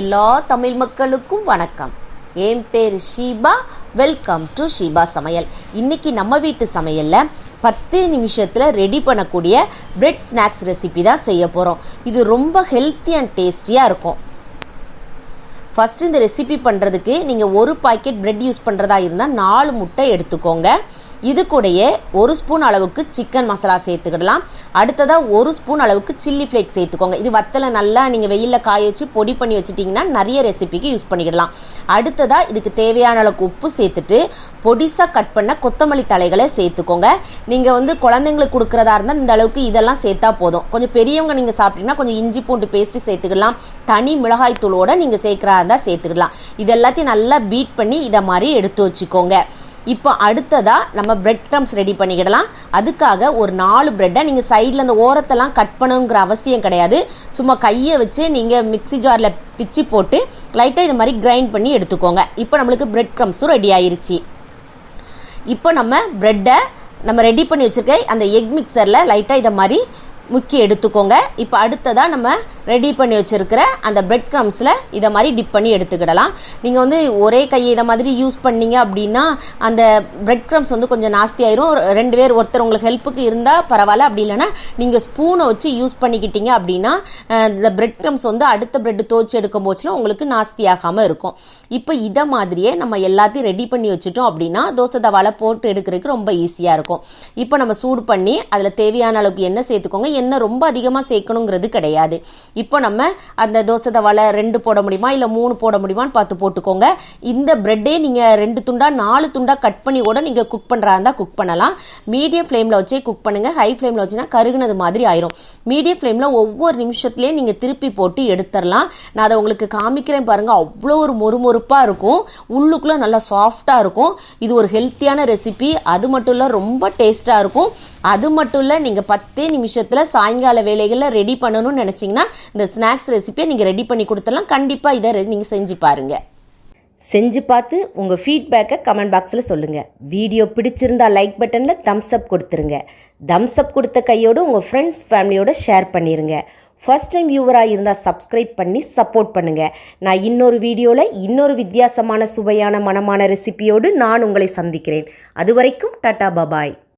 எல்லா தமிழ் மக்களுக்கும் வணக்கம். என் பேர் ஷீபா. வெல்கம் டு ஷீபா சமையல். இன்னைக்கு நம்ம வீட்டு சமையலில் பத்து நிமிஷத்தில் ரெடி பண்ணக்கூடிய பிரெட் ஸ்நாக்ஸ் ரெசிபி தான் செய்ய போகிறோம் இது ரொம்ப ஹெல்த்தி அண்ட் டேஸ்டியாக இருக்கும். ஃபஸ்ட்டு இந்த ரெசிபி பண்ணுறதுக்கு நீங்கள் ஒரு பாக்கெட் பிரெட் யூஸ் பண்ணுறதா இருந்தால் நாலு முட்டை எடுத்துக்கோங்க. இது கூடயே ஒரு ஸ்பூன் அளவுக்கு சிக்கன் மசாலா சேர்த்துக்கிடலாம். அடுத்ததாக ஒரு ஸ்பூன் அளவுக்கு சில்லி ஃப்ளேக் சேர்த்துக்கோங்க. இது வத்தலை நல்லா நீங்கள் வெயிலில் காய வச்சு பொடி பண்ணி வச்சுட்டிங்கன்னா நிறைய ரெசிபிக்கு யூஸ் பண்ணிக்கிடலாம். அடுத்ததாக இதுக்கு தேவையான அளவுக்கு உப்பு சேர்த்துட்டு பொடிசாக கட் பண்ண கொத்தமல்லி தலைகளை சேர்த்துக்கோங்க. நீங்கள் வந்து குழந்தைங்களுக்கு கொடுக்குறதா இருந்தால் இந்த அளவுக்கு இதெல்லாம் சேர்த்தா போதும். கொஞ்சம் பெரியவங்க நீங்கள் சாப்பிட்டீங்கன்னா கொஞ்சம் இஞ்சி பூண்டு பேஸ்ட்டு சேர்த்துக்கலாம் தனி மிளகாய் தூளோட நீங்கள் சேர்க்குறா இருந்தால் சேர்த்துக்கலாம் இது எல்லாத்தையும் நல்லா பீட் பண்ணி இதை மாதிரி எடுத்து வச்சுக்கோங்க. இப்போ அடுத்ததாக நம்ம பிரெட் க்ரம்ஸ் ரெடி பண்ணிக்கிடலாம். அதுக்காக ஒரு நாலு ப்ரெட்டை நீங்கள் சைடில் அந்த ஓரத்தெல்லாம் கட் பண்ணணுங்கிற அவசியம் கிடையாது. சும்மா கையை வச்சு நீங்கள் மிக்ஸி ஜாரில் பிச்சு போட்டு லைட்டாக இது மாதிரி கிரைண்ட் பண்ணி எடுத்துக்கோங்க. இப்போ நம்மளுக்கு பிரெட் க்ரம்ஸும் ரெடி ஆயிருச்சு. இப்போ நம்ம ப்ரெட்டை நம்ம ரெடி பண்ணி வச்சுருக்க அந்த எக் மிக்சரில் லைட்டாக இதை மாதிரி முக்கி எடுத்துக்கோங்க. இப்போ அடுத்ததாக நம்ம ரெடி பண்ணி வச்சுருக்கிற அந்த பிரெட் க்ரம்ஸில் இதை மாதிரி டிப் பண்ணி எடுத்துக்கிடலாம். நீங்கள் வந்து ஒரே கையை இதை மாதிரி யூஸ் பண்ணீங்க அப்படின்னா அந்த பிரெட் க்ரம்ஸ் வந்து கொஞ்சம் நாஸ்தி ஆயிரும். ரெண்டு பேர் ஒருத்தர் உங்களுக்கு ஹெல்ப்புக்கு இருந்தால் பரவாயில்ல. அப்படி இல்லைன்னா நீங்கள் ஸ்பூனை வச்சு யூஸ் பண்ணிக்கிட்டீங்க அப்படின்னா இந்த பிரெட் க்ரம்ஸ் வந்து அடுத்த பிரெட் துவச்சி எடுக்கும் போச்சுன்னா உங்களுக்கு நாஸ்தி ஆகாமல் இருக்கும். இப்போ இதை மாதிரியே நம்ம எல்லாத்தையும் ரெடி பண்ணி வச்சுட்டோம் அப்படின்னா தோசை தவாலை போட்டு எடுக்கிறதுக்கு ரொம்ப ஈஸியாக இருக்கும். இப்போ நம்ம சூடு பண்ணி அதில் தேவையான அளவுக்கு எண்ணெய் சேர்த்துக்கோங்க. எண்ணெய் ரொம்ப அதிகமாக சேர்க்கணுங்கிறது கிடையாது. இப்போ நம்ம அந்த தோசை தவாலை ரெண்டு போட முடியுமா? இல்லை மூணு போட முடியுமான்னு பார்த்து போட்டுக்கோங்க. இந்த பிரெட்டே நீங்கள் ரெண்டு துண்டா நாலு துண்டா கட் பண்ணி கூட நீங்கள் குக் பண்ணுறா இருந்தால் குக் பண்ணலாம். மீடியம் ஃப்ளேமில் வச்சே குக் பண்ணுங்கள் ஹை ஃப்ளேமில் வச்சுன்னா கருகுனது மாதிரி ஆயிரும். மீடியம் ஃப்ளேமில் ஒவ்வொரு நிமிஷத்துலேயும் நீங்கள் திருப்பி போட்டு எடுத்துடலாம். நான் அதை உங்களுக்கு காமிக்கிறேன் பாருங்கள் அவ்வளோ ஒரு மொறுமொறுப்பாக இருக்கும். உள்ளுக்குள்ளே நல்லா சாஃப்டாக இருக்கும். இது ஒரு ஹெல்த்தியான ரெசிபி அது மட்டும் இல்லை ரொம்ப டேஸ்ட்டாக இருக்கும். அது மட்டும் இல்லை நீங்கள் பத்தே நிமிஷத்தில் சாயங்கால வேலைகளில் ரெடி பண்ணணும்னு நினச்சிங்கன்னா இந்த ஸ்நாக்ஸ் ரெசிபியை நீங்கள் ரெடி பண்ணி கொடுத்துடலாம். கண்டிப்பாக இதை நீங்கள் செஞ்சு பாருங்கள் செஞ்சு பார்த்து உங்கள் ஃபீட்பேக்கை கமெண்ட் பாக்ஸில் சொல்லுங்கள் வீடியோ பிடிச்சிருந்தா லைக் பட்டனில் தம்ஸ் அப் கொடுத்துருங்க. தம்ஸ் அப் கொடுத்த கையோடு உங்கள் ஃப்ரெண்ட்ஸ் ஃபேமிலியோட ஷேர் பண்ணிடுங்க ஃபஸ்ட் டைம் வியூவராக இருந்தால் சப்ஸ்கிரைப் பண்ணி சப்போர்ட் பண்ணுங்கள் நான் இன்னொரு வீடியோவில் இன்னொரு வித்தியாசமான சுவையான மனமான ரெசிபியோடு நான் உங்களை சந்திக்கிறேன். அது வரைக்கும் டாட்டா பபாய்